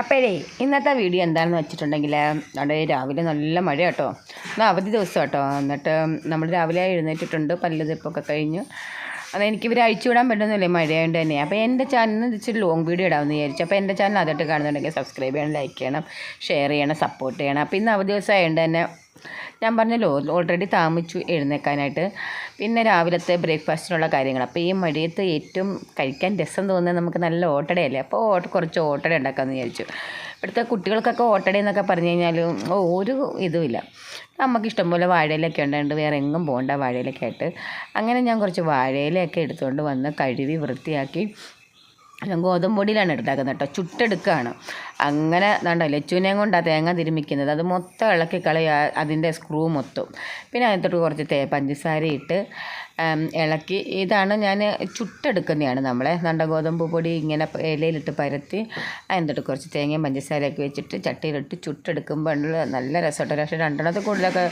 അപ്പോഴേ ഇന്നത്തെ വീഡിയോ എന്താണെന്ന് വെച്ചിട്ടുണ്ടെങ്കിൽ അവിടെ രാവിലെ നല്ല മഴ കേട്ടോ എന്നാൽ അവധി ദിവസം കേട്ടോ എന്നിട്ട് നമ്മൾ രാവിലെ എഴുന്നേറ്റിട്ടുണ്ട് പല്ല് തെപ്പൊക്കെ കഴിഞ്ഞു. അത് എനിക്ക് ഇവർ അഴിച്ചു വിടാൻ പറ്റുന്നില്ലേ മഴയായത് തന്നെ. അപ്പോൾ എന്റെ ചാനലിൽ ഇച്ചിരി ലോങ് വീഡിയോ ഇടാമെന്ന് വിചാരിച്ചു. അപ്പോൾ എന്റെ ചാനൽ അതായിട്ട് കാണുന്നുണ്ടെങ്കിൽ സബ്സ്ക്രൈബ് ചെയ്യണം ലൈക്ക് ചെയ്യണം ഷെയർ ചെയ്യണം സപ്പോർട്ട് ചെയ്യണം. അപ്പോൾ ഇന്ന് അവധി ദിവസം ആയതുകൊണ്ട് തന്നെ ഞാൻ പറഞ്ഞല്ലോ ഓൾറെഡി താമസിച്ചു എഴുന്നേക്കാനായിട്ട്. പിന്നെ രാവിലത്തെ ബ്രേക്ക്ഫാസ്റ്റിനുള്ള കാര്യങ്ങൾ. അപ്പോൾ ഈ മഴയത്ത് ഏറ്റവും കഴിക്കാൻ രസം തോന്നുന്നത് നമുക്ക് നല്ല ഓട്ടടയല്ലേ? അപ്പോൾ ഓട്ട കുറച്ച് ഓട്ടട ഉണ്ടാക്കാമെന്ന് വിചാരിച്ചു. ഇവിടുത്തെ കുട്ടികൾക്കൊക്കെ ഓട്ടട എന്നൊക്കെ പറഞ്ഞു കഴിഞ്ഞാൽ ഒരു ഇതുമില്ല നമുക്ക് ഇഷ്ടംപോലെ വാഴയിലൊക്കെ ഉണ്ടായിട്ട് വേറെ എങ്ങും പോകണ്ട വാഴയിലൊക്കെ ആയിട്ട്. അങ്ങനെ ഞാൻ കുറച്ച് വാഴയിലൊക്കെ എടുത്തുകൊണ്ട് വന്ന് കഴുകി വൃത്തിയാക്കി ഞാൻ ഗോതമ്പ് പൊടിയിലാണ് എടുത്താക്കുന്നത് കേട്ടോ. ചുട്ടെടുക്കുകയാണ്. അങ്ങനെ ദാണ്ട ലച്ചുവിനെയും കൊണ്ടാണ് തേങ്ങ തിരുമിക്കുന്നത്. അത് മൊത്തം ഇളക്കി കളയുക അതിന്റെ സ്ക്രൂ മൊത്തം. പിന്നെ അതിനകത്തോട്ട് കുറച്ച് തേ പഞ്ചസാര ഇട്ട് ഇളക്കി. ഇതാണ് ഞാൻ ചുട്ടെടുക്കുന്നതാണ് നമ്മളെ. നണ്ട ഗോതമ്പ് പൊടി ഇങ്ങനെ ഇലയിലിട്ട് പരത്തി അതിനകത്തോട്ട് കുറച്ച് തേങ്ങയും പഞ്ചസാരയൊക്കെ വെച്ചിട്ട് ചട്ടിയിലിട്ട് ചുട്ടെടുക്കുമ്പോൾ നല്ല രസമുണ്ട് പക്ഷേ രണ്ടെണ്ണത്തിൽ കൂടുതലൊക്കെ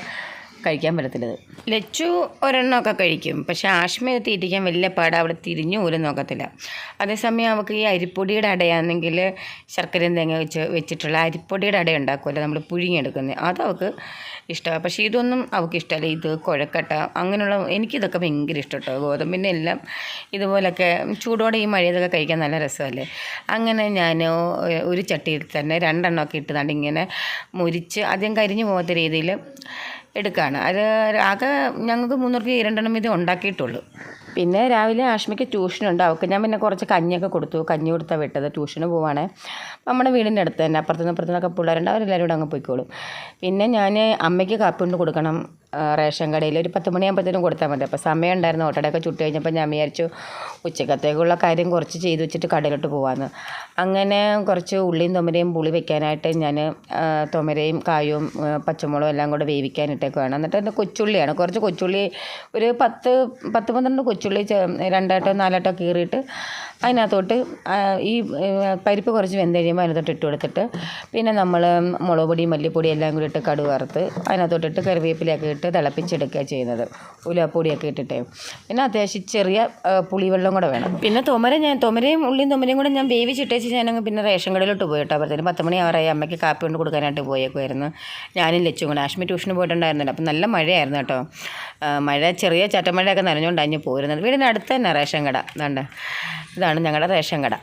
കഴിക്കാൻ പറ്റത്തില്ലത്. ലച്ചു ഒരെണ്ണമൊക്കെ കഴിക്കും. പക്ഷേ ആഷ്മ ഇത് തീറ്റിക്കാൻ വലിയ പാടാ. അവിടെ തിരിഞ്ഞു പോലും നോക്കത്തില്ല. അതേസമയം അവൾക്ക് ഈ അരിപ്പൊടിയുടെ അടയാണെങ്കിൽ ശർക്കരയും തേങ്ങ വെച്ച് വെച്ചിട്ടുള്ള അരിപ്പൊടിയുടെ അട ഉണ്ടാക്കുമല്ലോ നമ്മൾ പുഴുങ്ങിയെടുക്കുന്നത്. അത് അവൾക്ക് ഇഷ്ടമാണ് പക്ഷേ ഇതൊന്നും അവൾക്ക് ഇഷ്ടമല്ല. ഇത് കുഴക്കട്ട അങ്ങനെയുള്ള എനിക്കിതൊക്കെ ഭയങ്കര ഇഷ്ടം കേട്ടോ ഗോതമ്പിന്റെ എല്ലാം ഇതുപോലൊക്കെ ചൂടോടെ ഈ മഴയതൊക്കെ കഴിക്കാൻ നല്ല രസമല്ലേ. അങ്ങനെ ഞാൻ ഒരു ചട്ടിയിൽ തന്നെ രണ്ടെണ്ണമൊക്കെ ഇട്ട് ഇങ്ങനെ മുരിച്ച് ആദ്യം കരിഞ്ഞു പോകാത്ത രീതിയിൽ എടുക്കുകയാണ് അത് ആകെ ഞങ്ങൾക്ക് മൂന്നൂർക്ക് ഈ രണ്ടെണ്ണം വീതം ഉണ്ടാക്കിയിട്ടുള്ളൂ. പിന്നെ രാവിലെ ആഷ്മിക്ക് ട്യൂഷനുണ്ട്. അവൾക്ക് ഞാൻ പിന്നെ കുറച്ച് കഞ്ഞിയൊക്കെ കൊടുത്തു. കഞ്ഞി കൊടുത്താൽ വിട്ടത്. ട്യൂഷന് പോവാണേ. നമ്മുടെ വീടിന്റെ അടുത്ത് തന്നെ അപ്പുറത്തുനിന്ന് ഇപ്പുറത്തുനിന്നൊക്കെ പിള്ളേരുണ്ട്. അവരെല്ലാവരും കൂടെ അങ്ങ് പോയിക്കോളും. പിന്നെ ഞാൻ അമ്മയ്ക്ക് കാപ്പി കൊണ്ട് കൊടുക്കണം റേഷൻ കടയിൽ. ഒരു പത്ത് മണിയാകുമ്പോഴത്തേനും കൊടുത്താൽ മതി. അപ്പോൾ സമയം ഉണ്ടായിരുന്നു. ഓട്ടടയൊക്കെ ചുട്ട് കഴിഞ്ഞപ്പോൾ ഞാൻ വിചാരിച്ചു ഉച്ചക്കത്തേക്കുള്ള കാര്യം കുറച്ച് ചെയ്ത് വെച്ചിട്ട് കടയിലോട്ട് പോകാമെന്ന് അങ്ങനെ കുറച്ച് ഉള്ളിയും തൊമരയും പുളി വെക്കാനായിട്ട് ഞാൻ തൊമരയും കായും പച്ചമുളകും എല്ലാം കൂടെ വേവിക്കാനിട്ടേക്കുവാണ് എന്നിട്ട് എന്റെ കൊച്ചുള്ളിയാണ്. കുറച്ച് കൊച്ചുള്ളി ഒരു പത്ത് പത്ത് പന്ത്രണ്ട് കൊച്ചുള്ളി രണ്ടാട്ടോ നാലായിട്ടോ കീറിയിട്ട് അതിനകത്തോട്ട് ഈ പരിപ്പ് കുറച്ച് വെന്ത് കഴിയുമ്പോൾ അതിനകത്തോട്ട് ഇട്ട് കൊടുത്തിട്ട് പിന്നെ നമ്മൾ മുളക് പൊടി മല്ലിപ്പൊടി എല്ലാം കൂടി ഇട്ട് കടുക് വറുത്ത് അതിനകത്തോട്ടിട്ട് കറിവേപ്പിലയൊക്കെ ഇട്ട് തിളപ്പിച്ചെടുക്കുക ചെയ്യുന്നത്. ഉലപ്പൊടിയൊക്കെ ഇട്ടിട്ടേ. പിന്നെ അത്യാവശ്യം ചെറിയ പുളിവെള്ളം കൂടെ വേണം. പിന്നെ തുമര ഞാൻ തുമരയും ഉള്ളിയും തുമരയും കൂടെ ഞാൻ വേവിച്ചിട്ടേച്ച് ഞാനങ്ങ് പിന്നെ റേഷൻ കടയിലോട്ട് പോയി കേട്ടോ പത്ത് മണി ആറായി അമ്മയ്ക്ക് കാപ്പി കൊണ്ട് കൊടുക്കാനായിട്ട് പോയേക്കുമായിരുന്നു ഞാനും ലച്ചും കൂടെ. ആശ്മി ട്യൂഷന് പോയിട്ടുണ്ടായിരുന്നില്ല. അപ്പം നല്ല മഴയായിരുന്നു കേട്ടോ. മഴ ചെറിയ ചട്ടമഴയൊക്കെ നനഞ്ഞുകൊണ്ട് അഞ്ഞ് പോരുന്നത്. വീടിന്റെ അടുത്ത് തന്നെ റേഷൻ കട. ഇതാണ് ഞങ്ങളുടെ റേഷൻ കട.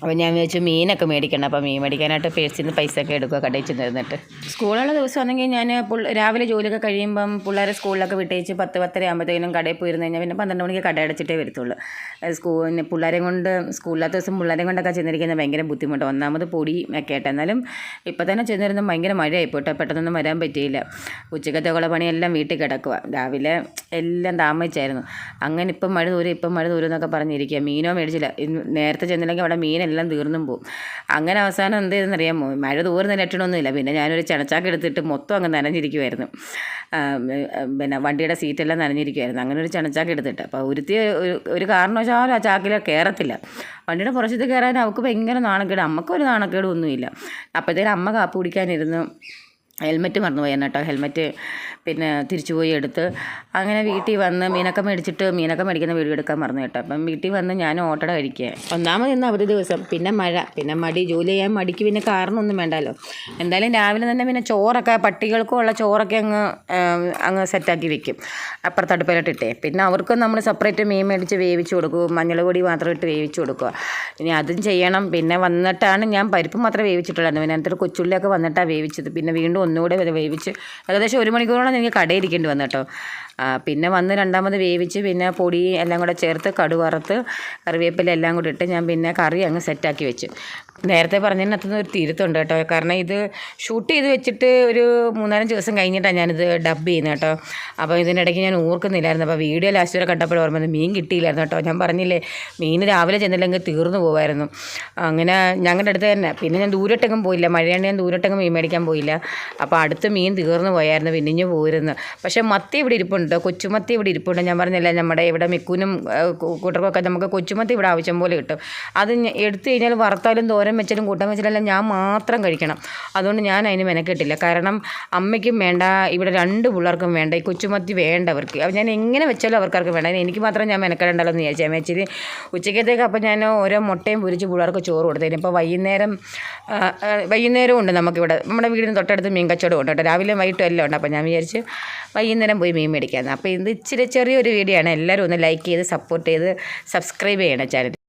അപ്പോൾ ഞാൻ വിചാരിച്ചു മീനൊക്കെ മേടിക്കണം അപ്പോൾ മീൻ മേടിക്കാനായിട്ട് പേഴ്സിൽ നിന്ന് പൈസ ഒക്കെ എടുക്കുക കടയിൽ ചെന്ന് സ്കൂളുള്ള സ്കൂളുള്ള ദിവസമാണെങ്കിൽ ഞാൻ രാവിലെ ജോലിയൊക്കെ കഴിയുമ്പം പിള്ളേരെ സ്കൂളിലൊക്കെ വിട്ടേച്ച് പത്ത് പത്തര ആകുമ്പോഴത്തേനും കടയിൽ പോയിരുന്നു കഴിഞ്ഞാൽ പിന്നെ പന്ത്രണ്ട് മണിക്ക് കട അടച്ചിട്ടേ വരത്തുള്ളൂ. സ്കൂളിന് പിള്ളേരെ കൊണ്ട് സ്കൂളില്ലാത്ത ദിവസം പിള്ളേരെ കൊണ്ടൊക്കെ ചെന്നിരിക്കുന്നത് ഭയങ്കര ബുദ്ധിമുട്ട്. ഒന്നാമത് പൊടി ഒക്കെ ആയിട്ട്. എന്നാലും ഇപ്പം തന്നെ ചെന്നിരുന്ന ഭയങ്കര മഴയായി പോട്ടെ. പെട്ടെന്നൊന്നും വരാൻ പറ്റിയില്ല. ഉച്ചക്കത്തെ കുള പണിയെല്ലാം വീട്ടിൽ കിടക്കുക രാവിലെ എല്ലാം താമസിച്ചായിരുന്നു. അങ്ങനെ ഇപ്പം മഴ ദൂരം ഇപ്പം മഴ ദൂരം എന്നൊക്കെ പറഞ്ഞിരിക്കുക മീനോ മേടിച്ചില്ല. നേരത്തെ ചെന്നില്ലെങ്കിൽ അവിടെ മീനെല്ലാം തീർന്നും പോകും അങ്ങനെ അവസാനം എന്ത് ചെയ്തെന്നറിയാമോ? മഴ ദൂരം ലക്ഷണമൊന്നുമില്ല പിന്നെ ഞാനൊരു ചണച്ചാക്ക് എടുത്തിട്ട് മൊത്തം അങ്ങ് നനഞ്ഞിരിക്കുമായിരുന്നു പിന്നെ വണ്ടിയുടെ സീറ്റെല്ലാം നനഞ്ഞിരിക്കുമായിരുന്നു അങ്ങനെ ഒരു ചണച്ചാക്ക് എടുത്തിട്ട്. അപ്പോൾ ഒരുത്തി ഒരു- ഒരു കാരണവശാലും ആ ചാക്കിൽ കയറത്തില്ല. വണ്ടിയുടെ പുറത്ത് കയറാൻ അവൾക്ക് ഭയങ്കര നാണക്കേട്. അമ്മക്കൊരു നാണക്കേടും ഒന്നുമില്ല. അപ്പോഴത്തേക്കും അമ്മ കാപ്പ് കുടിക്കാനിരുന്നു. ഹെൽമെറ്റ് മറന്നുപോയെന്ന് കേട്ടോ ഹെൽമെറ്റ് പിന്നെ തിരിച്ചു പോയി എടുത്ത് അങ്ങനെ വീട്ടിൽ വന്ന് മീനൊക്കെ മേടിച്ചിട്ട് മീനൊക്കെ മേടിക്കുന്ന വീഡിയോ എടുക്കാൻ മറന്നു കേട്ടോ. അപ്പം വീട്ടിൽ വന്ന് ഞാൻ ഓട്ടട കഴിക്കുക. ഒന്നാമത് ഇന്ന് അവധി ദിവസം. പിന്നെ മഴ. പിന്നെ മടി. ജോലി ചെയ്യാൻ മടിക്ക് പിന്നെ കാരണമൊന്നും വേണ്ടല്ലോ. എന്തായാലും രാവിലെ തന്നെ പിന്നെ ചോറൊക്കെ പട്ടികൾക്കും ഉള്ള ചോറൊക്കെ അങ്ങ് അങ്ങ് സെറ്റാക്കി വെക്കും. അപ്പുറത്ത് അടുപ്പിലോട്ടിട്ടേ പിന്നെ അവർക്ക് നമ്മൾ സെപ്പറേറ്റ് മീൻ മേടിച്ച് വേവിച്ച് കൊടുക്കും. മഞ്ഞൾ പൊടി മാത്രം ഇട്ട് വേവിച്ച് കൊടുക്കുക. ഇനി അതും ചെയ്യണം. പിന്നെ വന്നിട്ടാണ് ഞാൻ പരിപ്പ് മാത്രമേ വേവിച്ചിട്ടുള്ളൂ പിന്നെ എന്നിട്ട് കൊച്ചുള്ളിയൊക്കെ വന്നിട്ടാണ് വേവിച്ചത്. പിന്നെ വീണ്ടും ഒന്നുകൂടെ വേവിച്ച് ഏകദേശം ഒരു മണിക്കൂറോളം എനിക്ക് കടയിരിക്കേണ്ടി വന്നു കേട്ടോ. പിന്നെ വന്ന് രണ്ടാമത് വേവിച്ച് പിന്നെ പൊടി എല്ലാം കൂടെ ചേർത്ത് കടു വറുത്ത് കറിവേപ്പില എല്ലാം കൂടി ഇട്ട് ഞാൻ പിന്നെ കറി അങ്ങ് സെറ്റാക്കി വെച്ചു. നേരത്തെ പറഞ്ഞതിനകത്തുനിന്ന് ഒരു തിരുത്തുണ്ട് കേട്ടോ. കാരണം ഇത് ഷൂട്ട് ചെയ്ത് വെച്ചിട്ട് ഒരു മൂന്നാലഞ്ച് ദിവസം കഴിഞ്ഞിട്ടാണ് ഞാനിത് ഡബ് ചെയ്യുന്നത് കേട്ടോ. അപ്പോൾ ഇതിനിടയ്ക്ക് ഞാൻ ഓർക്കുന്നില്ലായിരുന്നു. അപ്പോൾ വീഡിയോ ലാസ്റ്റ് വരെ കണ്ടപ്പോൾ ഓർമ്മ മീൻ കിട്ടിയില്ലായിരുന്നു കേട്ടോ. ഞാൻ പറഞ്ഞില്ലേ മീൻ രാവിലെ ചെന്നില്ലെങ്കിൽ തീർന്നു പോകുമായിരുന്നു അങ്ങനെ ഞങ്ങളുടെ അടുത്ത് തന്നെ പിന്നെ ഞാൻ ദൂരട്ടെങ്ങും പോയില്ല. മഴയാണ് ഞാൻ ദൂരട്ടെങ്ങും മീൻ മേടിക്കാൻ പോയില്ല. അപ്പോൾ അടുത്ത മീൻ തീർന്നു പോയായിരുന്നു വിനിഞ്ഞു പോയിരുന്നു. പക്ഷേ മത്തി ഇവിടെ ഇരിപ്പുണ്ട്. കൊച്ചുമത്തി ഇവിടെ ഇരിപ്പുണ്ട്. ഞാൻ പറഞ്ഞില്ല നമ്മുടെ ഇവിടെ മിക്കുനും കൂട്ടർക്കൊക്കെ നമുക്ക് കൊച്ചുമത്തി ഇവിടെ ആവശ്യം പോലെ കിട്ടും. അത് എടുത്തു കഴിഞ്ഞാൽ വറുത്താലും തോരൻ വെച്ചാലും കൂട്ടം വെച്ചാലും ഞാൻ മാത്രം കഴിക്കണം. അതുകൊണ്ട് ഞാൻ അതിന് മെനക്കെട്ടില്ല. കാരണം അമ്മയ്ക്കും വേണ്ട ഇവിടെ രണ്ട് പിള്ളേർക്കും വേണ്ട ഈ കൊച്ചുമത്തി വേണ്ട അവർക്ക്. ഞാൻ എങ്ങനെ വെച്ചാലും അവർക്കാർക്ക് വേണ്ട. എനിക്ക് മാത്രം ഞാൻ മെനക്കെടണ്ടല്ലോ എന്ന് വിചാരിച്ചു. മേച്ചിരി ഉച്ചയ്ക്കത്തേക്ക് അപ്പോൾ ഞാൻ ഓരോ മുട്ടയും പൊരിച്ച് പിള്ളേർക്ക് ചോറ് കൊടുത്തേന്. ഇപ്പോൾ വൈകുന്നേരം വൈകുന്നേരവും ഉണ്ട് നമുക്കിവിടെ. നമ്മുടെ വീടിന് തൊട്ടടുത്ത് കച്ചവടം ഉണ്ട് കേട്ടോ. രാവിലെ വൈകിട്ടും എല്ലാം ഉണ്ട്. അപ്പോൾ ഞാൻ വിചാരിച്ച് വൈകുന്നേരം പോയി മീൻ മേടിക്കാമെന്ന് അപ്പോൾ ഇത് ഇച്ചിരി ചെറിയൊരു വീഡിയോ ആണ്. എല്ലാവരും ഒന്ന് ലൈക്ക് ചെയ്ത് സപ്പോർട്ട് ചെയ്ത് സബ്സ്ക്രൈബ് ചെയ്യണം ചാനൽ